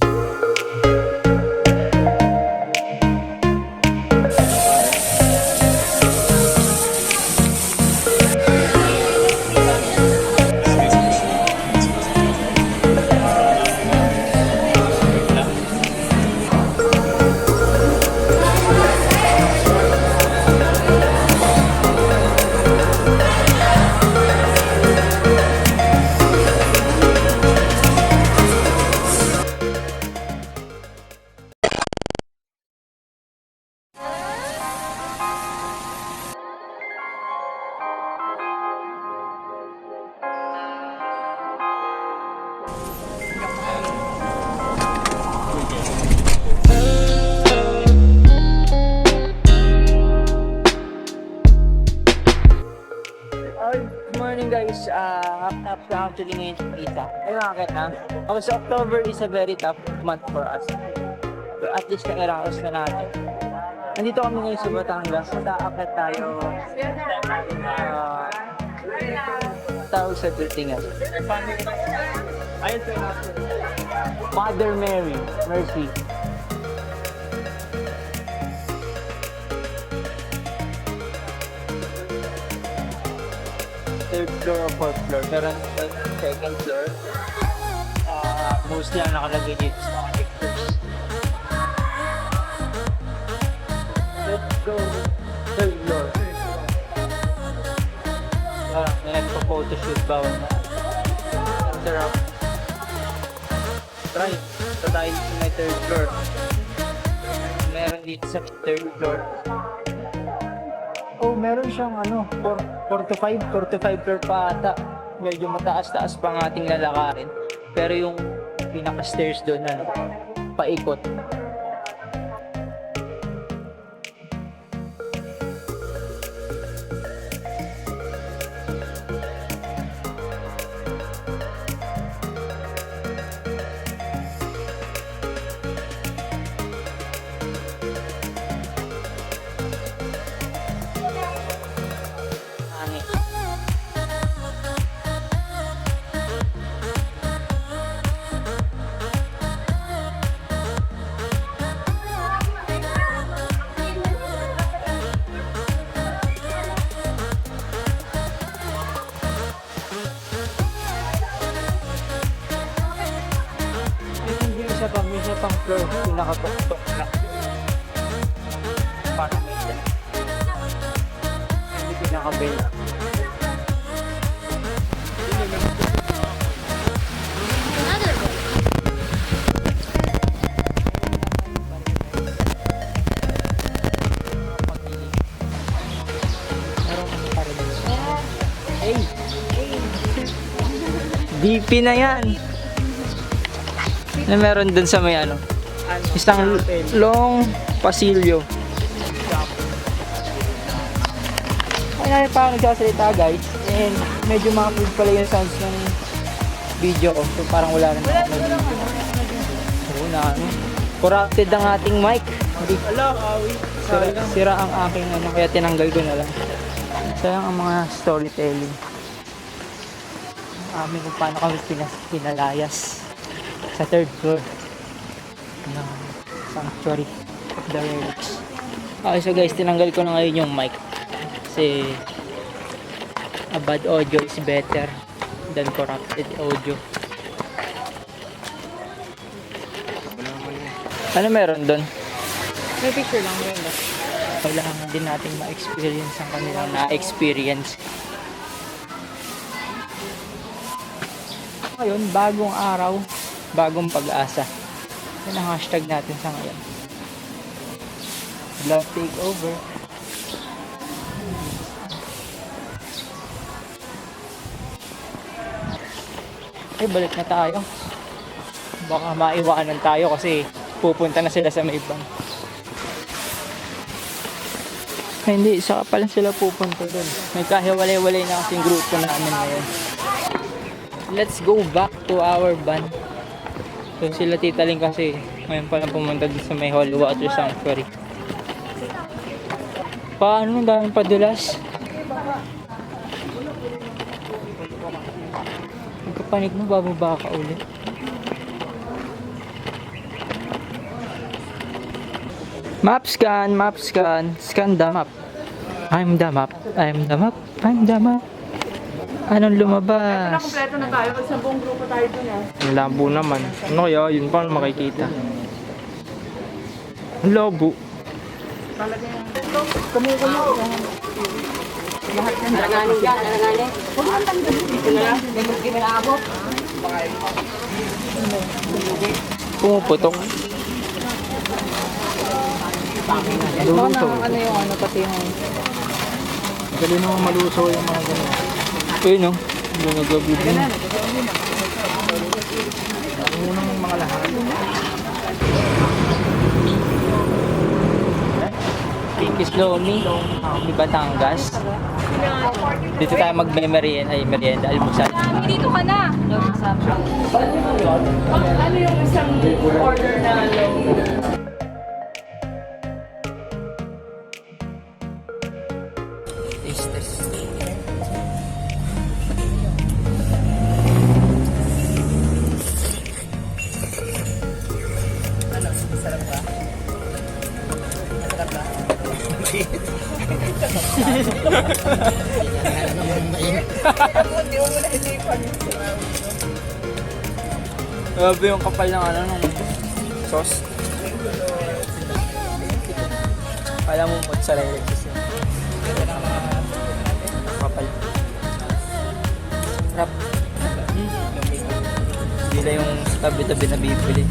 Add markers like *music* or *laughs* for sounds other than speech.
Ay, good morning guys. Uh, up na actually ngayon sa kita. Ay mga kita. Kasi October is a very tough month for us. But at least nakaraos na natin. Nandito kami ngayon sa Batangas. Mataakit tayo. Uh, tawag sa Tultingan. Mother Mary, Mercy. Third floor or fourth floor. Sa second floor. Uh, mostly ang nakalagay dito sa mga pictures. Let's go. Third floor. Ah, may nagpa-photoshoot bawal na. Ang sarap. Try. Ito tayo sa may third floor. Meron dito sa third floor. Oh, meron siyang ano, 4, 4 to 5, 4 to 5 floor pa ata. Medyo mataas-taas pa ang ating lalakarin. Pero yung pinaka-stairs doon, ano, paikot. Isa pang, floor, pinakatok-tok na. Parang may isa. Hindi pinakabela. Hey! DP *laughs* na yan! Na meron dun sa may ano? Isang long pasilyo. Kaya pa ako nagsasalita guys. And medyo makapag pala yung sounds ng video ko. So parang wala rin ako mag-video. Oo na ano. Corrupted ang ating mic. Hindi. Sira, sira ang aking ano. Kaya tinanggal ko na lang. Sayang ang mga storytelling. Amin kung paano kami pinas- pinalayas sa third floor ng sanctuary of the relics. Okay, so guys, tinanggal ko na ngayon yung mic. Kasi a bad audio is better than corrupted audio. Ano meron doon? May picture lang yun. no? Kailangan din natin ma-experience ang kanilang na-experience. Ngayon, bagong araw, bagong pag-asa. Yan ang hashtag natin sa ngayon. Love takeover. Ay, balik na tayo. Baka maiwanan tayo kasi pupunta na sila sa may bank. Ay, hindi, saka pala sila pupunta doon. May kahiwalay-walay na kasing grupo namin ngayon. Let's go back to our van. So, sila Tita Ling kasi ngayon pa lang pumunta dun sa may holy water sanctuary. Paano ang daming padulas? Pagkapanik mo, bababa ka ulit. Map scan, map scan, scan the map. I'm the map, I'm the map, I'm the map. Anong lumabas? Kompleto na tayo. Sa buong grupo tayo dun ah. Ang labo naman. Ano kaya? Yun pa makikita. Ang labo. Talaga yung... Kumukulo. Lahat ng Alanganin ka, alanganin. Huwag tanggalin. Dito na lang. Muski mo na abot. Pumuputok. Ano yung ano pati yung... Galing naman maluso yung mga ganun. Ayun oh. Yung nagabi din. Unang mga lahat. Pink slowly. Di Batangas. Dito tayo mag-merienda, ay merienda, almusal. Dito ka na. Ano yung isang order na low? Taste test. Grabe yung kapal ng ano nung sauce. Kala mo mozzarella cheese yun. Kapal. Mm. Hindi lang yung tabi-tabi na bibili.